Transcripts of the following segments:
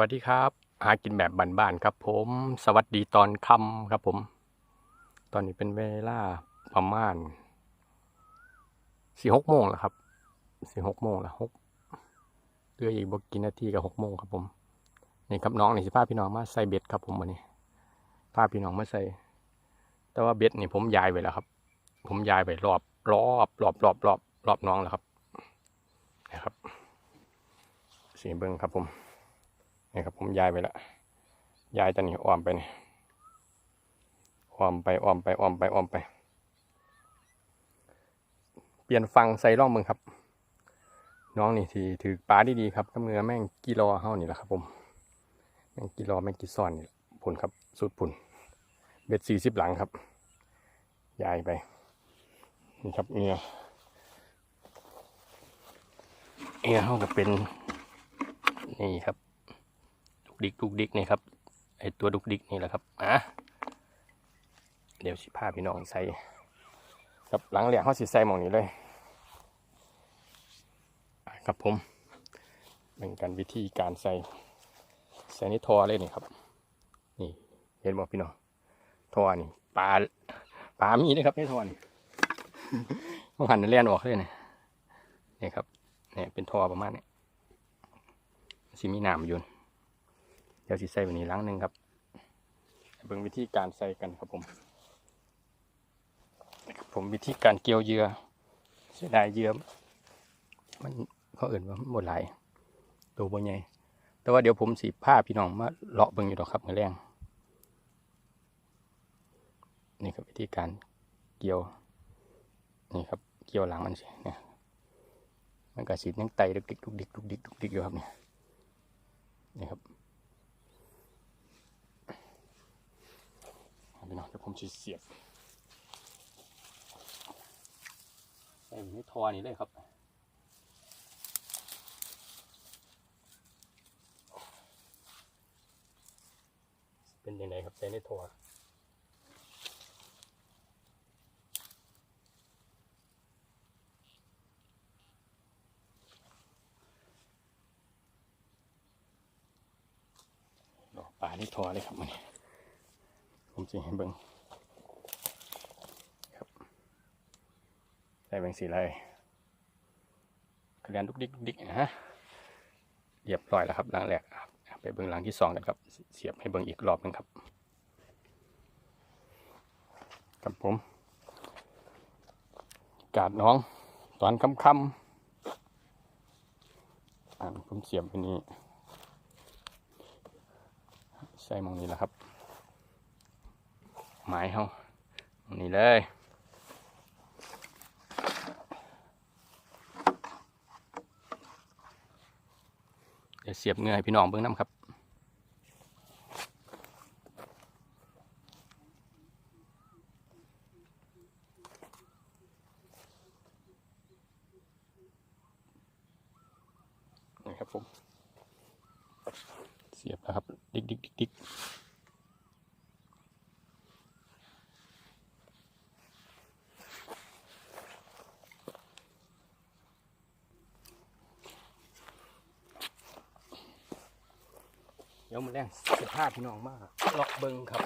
วัสดีครับ หากินแบบบ้านๆครับ ผม สวัสดีตอนค่ำครับผม ตอนนี้เป็นเวลาประมาณสี่หกโมงแล้วครับสี่หกโมงแล้วหกเหลืออีกบกี่นาทีกับหกโมงครับผมนี่ครับน้องนี่สิพาพี่น้องมาใส่เบ็ดครับผมวันนี้พาพี่น้องมาใส่ แต่ว่าเบ็ดนี่ผมย้ายไปแล้วครับ ผมย้ายไปรอบรอบรอบรอบรอบรอบน้องแล้วครับนะครับสีเบิ้งครับผม นี่ครับผมย้ายไปแล้วย้ายตอนนี้อ้อมไปนี่อ้อมไปอ้อมไปอ้อมไปอ้อมไป เปลี่ยนฟังใส่ร่องมึงครับ น้องนี่ทีถือปลาดีๆครับก็มือแม่งกิโลเฮานี่แหละครับ ผมแม่งกิโลแม่งกิซ่อนนี่แหละผุนครับสุดผุนเบ็ดสี่สิบหลังครับย้ายไปนี่ครับเงียเงียเฮาก็เป็นนี่ครับ ดิกดุกดิกนี่ครับไอตัวดุกดิกนี่แหละครับอะเดี๋ยวสิพาพี่น้องใส่ครับหลังเหลี่ยงเขาสิใส่หมองนี้เลยครับผมเป็นการวิธีการใส่ใส่ในทอเลยนี่ครับ นี่เห็นบ่พี่น้องทอนี่ปลาปลามีนะครับในทอนี่ต้องหันเลียนออกเลยนี่นี่ครับเนี่ยเป็นทอประมาณนี้สิมีน้ำอยู่ เดี๋ยวสิใส่วันนี้ล้างหนึ่งครับเบิ่งวิธีการใส่กันครับผมนะครับผมวิธีการเกี่ยวเหยื่อเสียดายเหยื่อมันเขาเอื่นว่าหมดหลายตัวบ่ใหญ่แต่ว่าเดี๋ยวผมสีผ้าพี่น้องมาเลาะเบิ่งอยู่ดอกครับมือแรงนี่ครับวิธีการเกี่ยวนี่ครับเกี่ยวหลังมันสิเนี่ยมันกระสียังไตดุกดิกดุกดิกดุกดิกดุกดิกอยู่ครับเนี่ยนี่ครับ เอาพี่น้องเดี๋ยวผมจะเสียบใส่ในทอนี้เลยครับเป็นยังไงครับใส่ในทอป่าในทอเลยครับมัน ผมจะให้เบิ่งครับใส่เบิ่งสีอะไรกระเด็นดุกดิกดุกดิกนะฮะเรียบร้อยแล้วครับหลังแรกไปเบิ่งหลังที่สองกันครับ เสียบให้เบิ่งอีกรอบหนึงครับครับผม กาดน้องตอนค่ำๆอ่าผมเสียบไปนี้ใส่มองนี้แหละครับ หมายเขานี่เลยเดี๋ยวเสียบเงยให้พี่น้องเบิ้องน้ำครับนี่ครับผม เสียบแล้วครับ ดิ๊กดิ๊กดิกดิก ดี๋ยวมันแรงสภาพพี่น้องมากล็อกเบิงครับ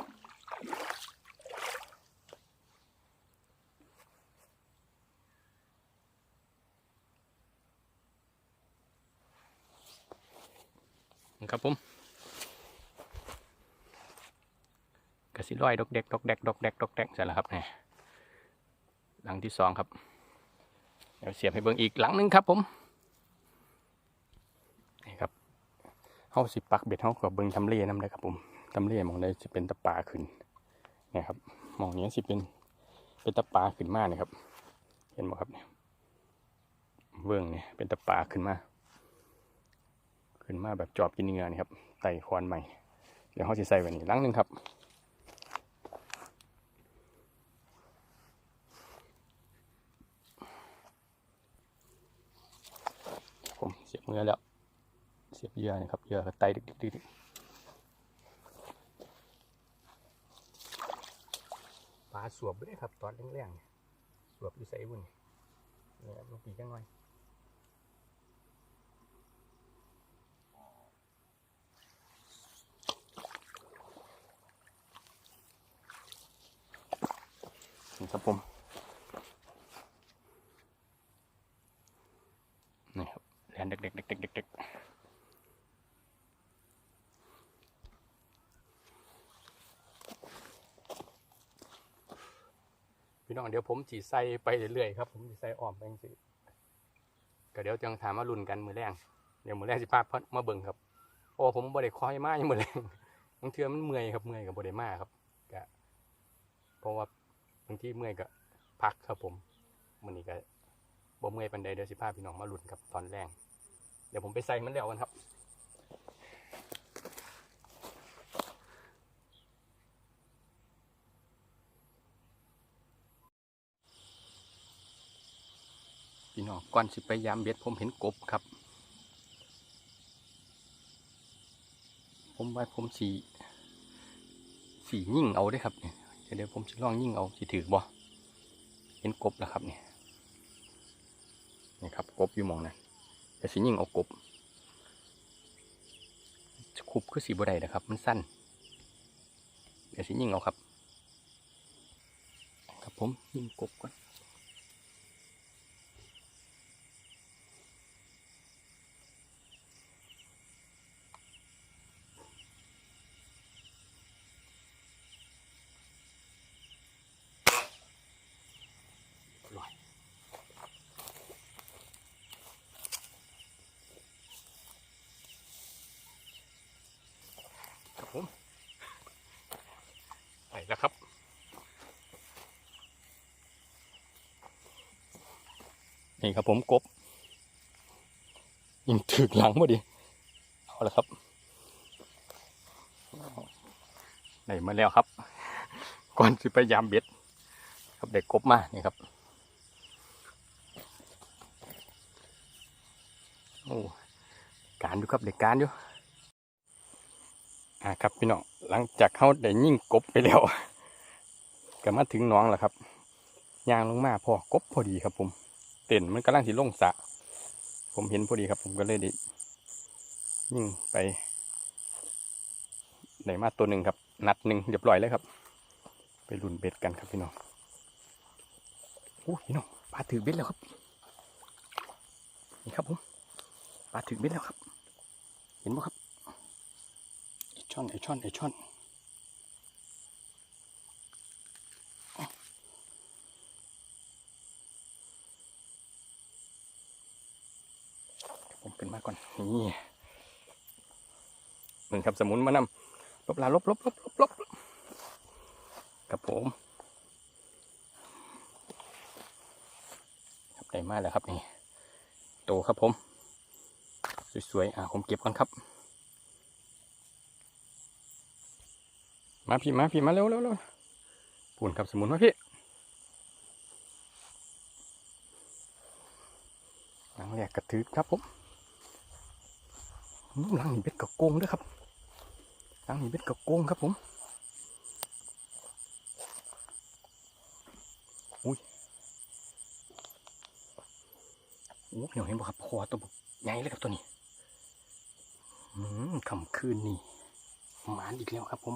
ครับผมกระสิร้อยดอกเด็กดอกเด็กดอกเด็กดอกเด็กเสร็จแล้วครับเนี่ยหลังที่สองครับเดี๋ยวเสียบให้เบิ่งอีกหลังหนึงครับผม นี่ครับ เฮาสิปักเบ็ดเฮากับเบิ่งทำเลนำเลยครับผมทำเลมองใดสิเป็นตะปาขึ้นนี่ยครับมองนี้สิเป็นเป็นตะปาขึ้นมาเนี่ยครับ เห็นบ่ครับเนี่ยเบื้องเนี่ยเป็นตะปาขึ้นมา ขึ้นมาแบบจอบกินเนื้อนี่ครับไต่คอนใหม่ เดี๋ยวเขาสิใส่ไว้นี่ลังหนึ่งครับผมเสียบเนื้อแล้ว สียบเยื่อนะครับเยื่อไตดึดึกดึปลาสวบเลยครับตอนแรงๆสวบอยู่ใส่บุญเนี่ยลูกปีจังหน่อยครับผมนี่ครับแลนเด็กๆๆๆๆ พี่น้องเดี๋ยวผมจีใส่ไปเรื่อยๆครับผมจีใส่อ้อมไปจังสิก็เดี๋ยวจังถามมารุ่นกันมือแรงเดี๋ยวมือแรงสิพาเพิ่นมาเบิ่งครับ โอ้ผมบ่ได้คอยมาอย่างมือแรงบางเทือมันเมื่อยครับเมื่อยกับบ่ได้มาครับก็เพราะว่าบางทีเมื่อยก็พักครับผมมื้อนี้ก็บ่เมื่อยปานใดเดี๋ยวสิพาพี่น้องมาลุ้นครับตอนแรงเดี๋ยวผมไปใส่มันแล้วกันครับ พี่น้องก่อนสิไปยามเบ็ดผมเห็นกบครับ ผมว่าผมสีสียิ่งเอาได้ครับเนี่ยเดี๋ยวผมสิลองยิ่งเอาสิถือบ่เห็นกบแล้วครับเนี่ยนี่ครับกบอยู่มองนั้นเดี๋ยวสิยิ่งเอากบคุบคือสีบดได้นะครับ มันสั้นเดี๋ยวสิยิ่งเอาครับ ครับผมยิ่งกบก่อนลอยครับผมไปแล้วครับ นี่ครับผมกบยิงถึกหลังพอดีเอาละครับได้มาแล้วครับ ก่อนสิไปยามเบ็ด ครับเด็กกบมานี่ครับโอ้การอยู่ครับเด็กการอยู่อ่าครับพี่น้องหลังจากเขาได้ยิ่งกบไปแล้วก็มาถึงน้องแล้วครับยางลงมาพอกบพอดีครับผม เต้นมันกำลังสิลงสะ ผมเห็นพอดีครับ ผมก็เลยด้ยิ่งไปได้มาตัวหนึ่งครับ นัดหนึ่งเรียบร้อยเลยครับ ไปลุ่นเบ็ดกันครับพี่น้องโอ้พี่น้องปลาถือเบ็ดแล้วครับนี่ครับผมปลาถือเบ็ดแล้วครับ เห็นไหมครับไอช่อนไอช่อนไอช่อนอ้าวผม ขึ้นมาก่อนนี่หนึ่งครับสมุนมานำลบลาลบลบลบลบลบครับผมครับได้มาแล้วครับนี่โตครับผม สวยๆอ่าผมเก็บก่อนครับ มาพี่มาพี่มาเร็วเร็วเร็วปูนครับสมุนมาพี่หลังแรกกระถือครับผม หลังนี่เบ็ดกระโกงด้วยครับหลังนี่เบ็ดกระโกงครับผมอุ้ยโอ้เหี่ยเห็นบ่ครับคอตัวใหญ่เลยครับตัวนี้อืมคำคืนนี่หมานอีกแล้วครับผม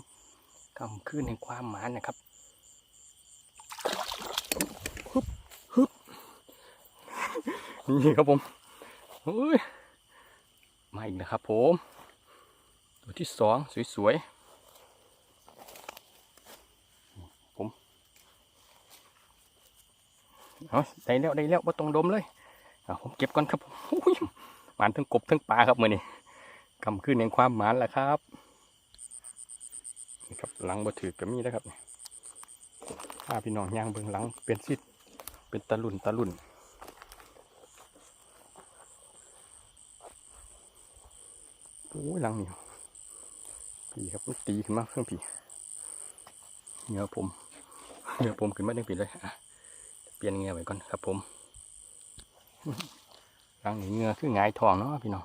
คำคืนแห่งความหมานนะครับฮึบฮึบนี่ครับผมเฮ้ย อีกนะครับผม ตัวที่สองสวยๆ ผมเอาได้แล้วได้แล้วว่าตรงดมเลยเอาผมเก็บก่อนครับผมอุ้ยหมานทั้งกบทั้งปลาครับมือนี่คำขึ้นแห่งความหมานแหละครับนี่ครับหลังบ่ถือก็มีนะครับถ้าพี่น้องย่างเบิ่งหลังเป็นซิดเป็นตะลุ่นตะลุ่น โอ้ยหลังนี่ผีครับมันตีขึ้นมาเครื่องผีเหงือผมเหงือผมขึ้นมาเด้งผีเลยอะเปลี่ยนเงือไว้ก่อนครับผมลังนี่เหงือคือหงทองเนาะพี่น้อง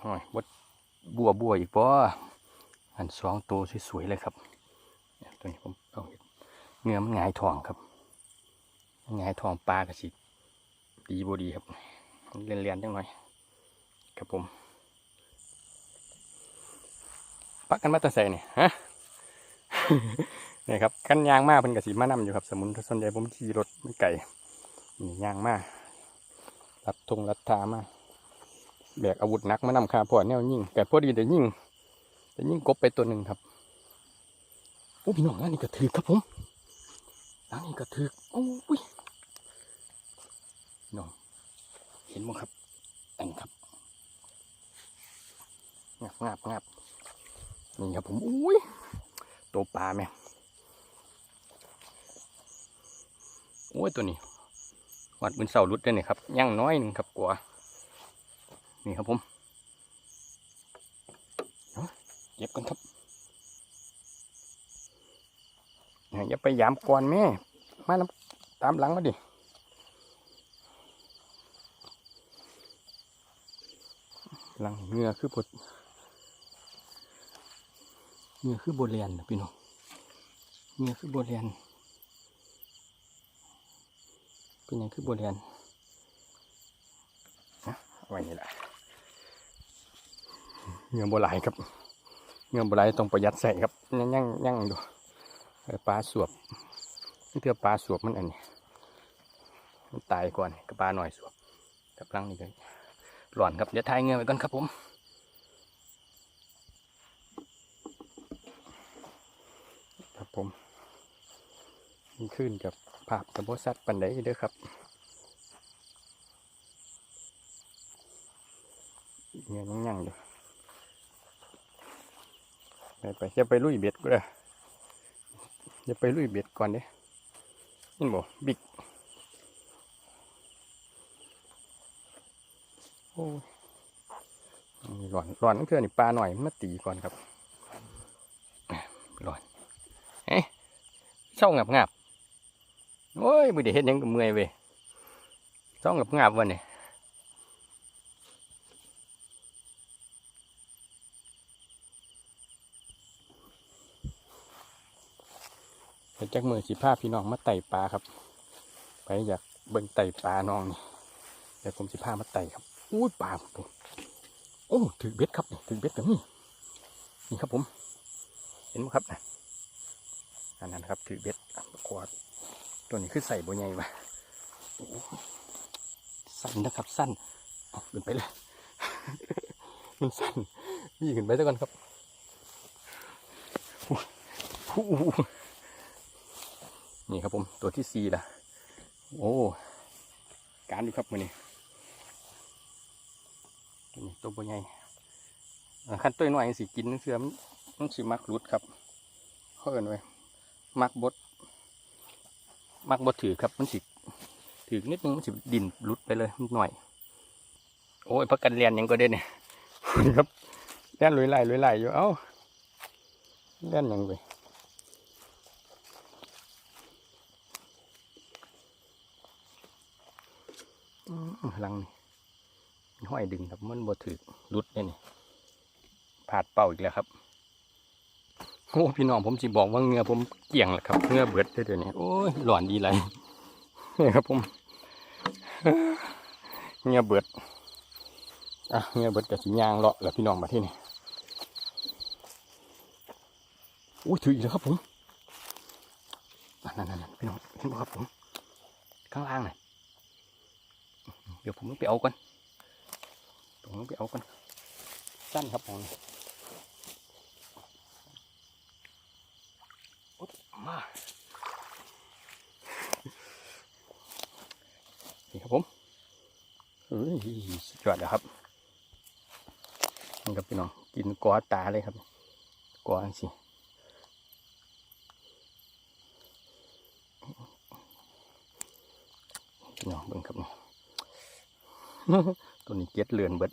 โอ้ยบดบัวบัวอีกป่อันสองตัวสวยๆเลยครับตัวนี้ผมเอาเห็นเนื้อมันหงทองครับหงทองปลากระสิ ดีบดีครับเลียนเลียนๆจังหน่อยครับผมปักกันมาตะใส่เนี่ยฮะเนี่ยครับกันยางมากเป็นกระสีมานำอยู่ครับ สมุนส่วนใหญ่ผมขี่รถไม่ไก่นี่ยางมารัดทงรัดทามาแบกอาวุธหนักมานำคาพอแนวยิ่งแต่พอดีแต่ยิ่งแต่ยิ่งกบไปตัวหนึ่งครับโอ้พี่น้องอันนี้กระถือครับผมอันนี้กระถือโอ้ยพี่น้อง็นมั้งครับอันนี้ครับงับงับงับนี่ครับผมอุ้ยตัวปลาแม่งโอ้ยตัวนี้วัดมือเสารุดได้เนี่ยครับย่างน้อยหนึ่งครับกลัวนี่ครับผมเอาเก็บกันครับอย่าไปยามก่อนแม่มาตามหลังมาดิ หลังเงือคือปดเงือคือโบเรียนพี่น้องเงือคือโบเรียนเป็นยังคือโบเรียนนะเอาไว้นี่แหละเงือโบหลายครับเงือโบหลายต้องประหยัดใส่ครับยังยังยังดูปลาสวบนี่เถื่อปลาสวบมันอันนี้มันตายก่อนกับปลาหน่อยสวบกับลังนี่เลย หลอนครับ เดี๋ยวทายเงื่อไว้ก่อนครับผมครับผมขึ้นกับภาพกับโบสัตปันไดเด้อครับเงี้ยยังยังอยู่ไปไปจะไปลุยเบ็ดก็ได้จะไปลุยเบ็ดก่อนเด้นี่บ่บิ๊ก โอ้ยหลอนหลอนนั่นคือนี่ปลาหน่อยมาตีก่อนครับหลอนเอ๊ะเช่างับงับโอ้ยไม่ได้เห็นยังกับเมื่อยเว้ยต้องกับงาบวันนี้เดี๋ยวจักมือสิผ้าพี่น้องมาไต่ปลาครับ ไปอยากเบิ่งไต่ปลาน้องนี่เดี๋ยวผมสิผ้ามาไต่ครับ อุ้ยปลาผมโอ้ถือเบ็ดครับนี่ถือเบ็ดกับนี่นี่ครับผม เห็นไหมครับนะอันนั้นครับถือเบ็ดขวดตัวนี้คือใส่บัวใหญ่ปะโอ้โหสั้นนะครับสั้นเอาขึ้นไปเลย มันสั้นยี่ขึ้นไปซะก่อนครับโอ้นี่ครับผมตัวที่สี่ละโอ้ การดูครับมือนี้ ตัวบัวใหญ่ขั้นตัวหน่อยสิกินเสือมมันสิมักรุดครับเขาเอินไว้มักบดมักบ่ถือครับมันสิถือนิดนึงมันสิดินหลุดไปเลยหน่อย โอ้ยพักกันเรียนยังก็ได้เนี่ยครับเรียนลุยไหลลุยไหลอยู่เอ้าเรียนยังไปหลังนี่ ห้อยดึงครับมันบ่ถือหลุดเนี่ยนี่ผาดเป่าอีกแล้วครับโอ้พี่น้องผมสิบอกว่าเงือผมเกี่ยงแหละครับเงือเบิดเดี๋ยวนี้โอ้ยหลอนดีไรนี่ครับผมเงือเบิดอะเงือเบิดกับสียางเลาะแล้วพี่น้องมาที่นี่โอ้ยถืออีกแล้วครับผมนั่นนั่นนั่นพี่น้องเห็นไหมครับผมข้างล่างน่ะเดี๋ยวผมต้องไปเอาก่อน ผมต้องไปเอาก่อนสั้นครับผมมานี่ครับผมเฮ้ยสุดยอดแล้วครับนี่ครับพี่น้องกินกอตาเลยครับกอสิพี่น้องเบิ่งครับนี่ ตัวนี้เก็ดเลือนเบิด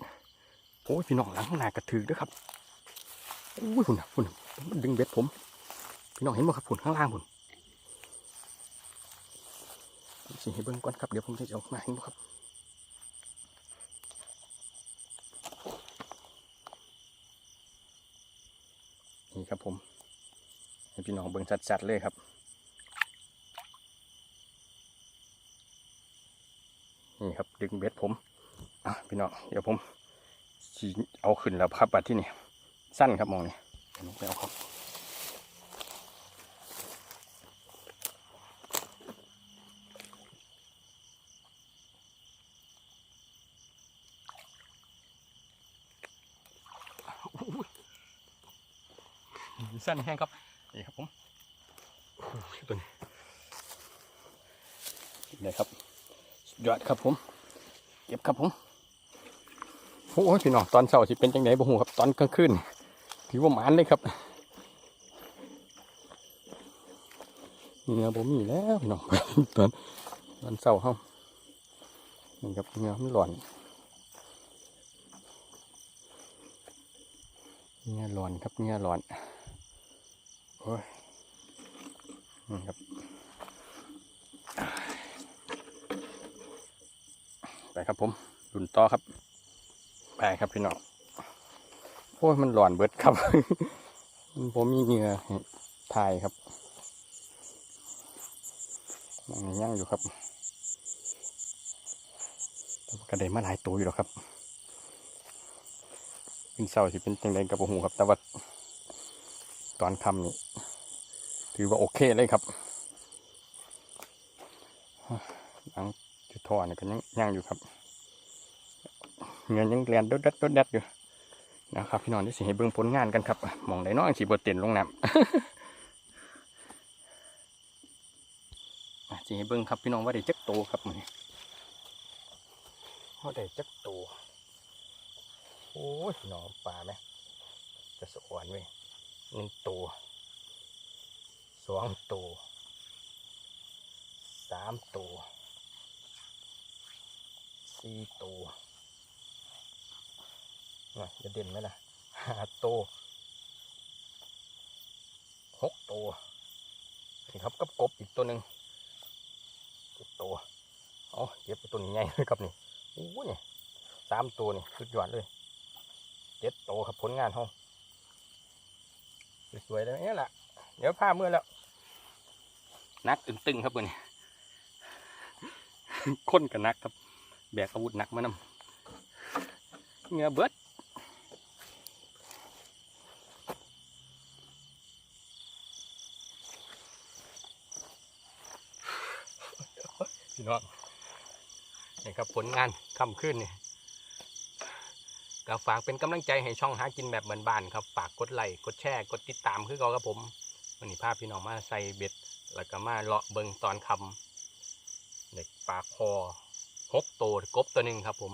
โอ้ยพี่น้องหลังหน้ากระถือด้วยครับโอ้ยคุณนะคุณน่ะมันดึงเบ็ดผม พี่น้องเห็นบ่ครับผุนข้างล่างผุนสิให้เบิ่งก่อนครับเดี๋ยวผมจะเอามาเห็นบ่ครับนี่ครับผมให้พี่น้องเบิ่งชัดๆเลยครับนี่ครับดึงเบ็ดผม พี่น้องเดี๋ยวผมเอาขึ้นแล้วครับบัดที่นี่สั้นครับมองนี่ไปเอาครับสั้นแห้งครับนี่ครับผมตัวนี้นี่ครับยอดครับผม เก็บครับผม โอ้ยพี่น้องตอนเช้าสิเป็นจังไดบ่ฮู้ครับตอนกลางคืนถือว่าหมานเลยครับเงือบ่มีแล้วพี่น้องตอนตอนเช้าเฮานี่ครับเงือมันร้อนเงื่อร้อนครับเงื่อร้อนโอ้ยนี่ครับไปครับผมดุนต่อครับ ไปครับพี่น้องโอ้ยมันร้อนเบิดครับ ผมมีเหงื่อถ่ายครับนั่งย่งอยู่ครับแต่ว่ากระเด็นมาหลายตัวอยู่หรอกครับเป็นเศร้าสิเป็นจังไดกับหูครับ แต่ว่าตอนคำนี่ถือว่าโอเคเลยครับหลังจุดท่อนี่ก็ยังย่งอยู่ครับ เงินยังเรียนดดดัดดดดัดอยู่นะครับพี่น้องที่สิให้เบิ่งผลงานกันครับมองได้น้องสีบเต็นลงน้ำสิให้เบิ่งครับพี่น้องว่าได้จักโตครับมันว่าได้จักโตโอ้ยพี่น้องปลาไหมจะสะอ่อนเว้หนึ่งตัวสองตัวสามตัวสี่ตัว นะจะเด่นไหมล่ะห้าตัวหกตัวนี่ครับกับกบอีกตัวหนึ่งเจ็ดตัวเอาเก็บไปตัวนี้ใหญ่เลยครับนี่โอ้ยนี่สามตัวนี่สุดยอดเลยเจ็ดตัวครับผลงานเขาสวยๆเลยนี่แหละเดี๋ยวผ้าเมื่อแล้วนักตึงๆครับมือนี้คนกับนักครับ แบกอาวุธหนักมานำเงือเบิดพี่ น้องนี่ครับผลงานคำขึ้นนี่ก็ฝากเป็นกำลังใจให้ช่องหากินแบบบ้านๆครับ ฝากกดไลค์กดแชร์กดติดตามคือเขาครับผมวันนี้พาพพี่น้องมาใส่เบ็ด แล้วก็มาเลาะเบิงตอนคำเด็กปลาคอหกตัวกบตัวหนึ่งครับ ผม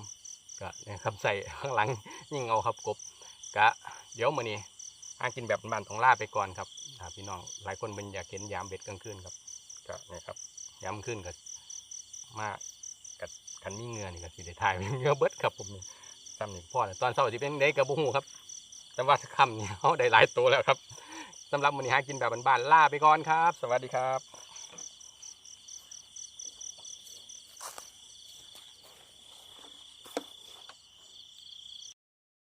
ก็เนี่ยครับใส่ข้างหลังยิ่งเอาครับกบกะเดี๋ยวมื้อนี้หากินแบบบ้านๆต้องล่าไปก่อนครับพี่น้องหลายคนเป็นอยากเห็นยามเบ็ดกลางคืนครับก็เนี่ยครับยามขึ้นก็ มากัดคันมีเงือนี่ก็สิได้ถ่ายเป็นเงือเบิดครับผมนี่ทำนี่พ่อตอนเช้าสิเป็นเด็กกับบุหูครับ แต่ว่าค่ำนี่เขาได้หลายตัวแล้วครับสำหรับมันนี้หากินแบบบ้านๆล่าไปก่อนครับ สวัสดีครับ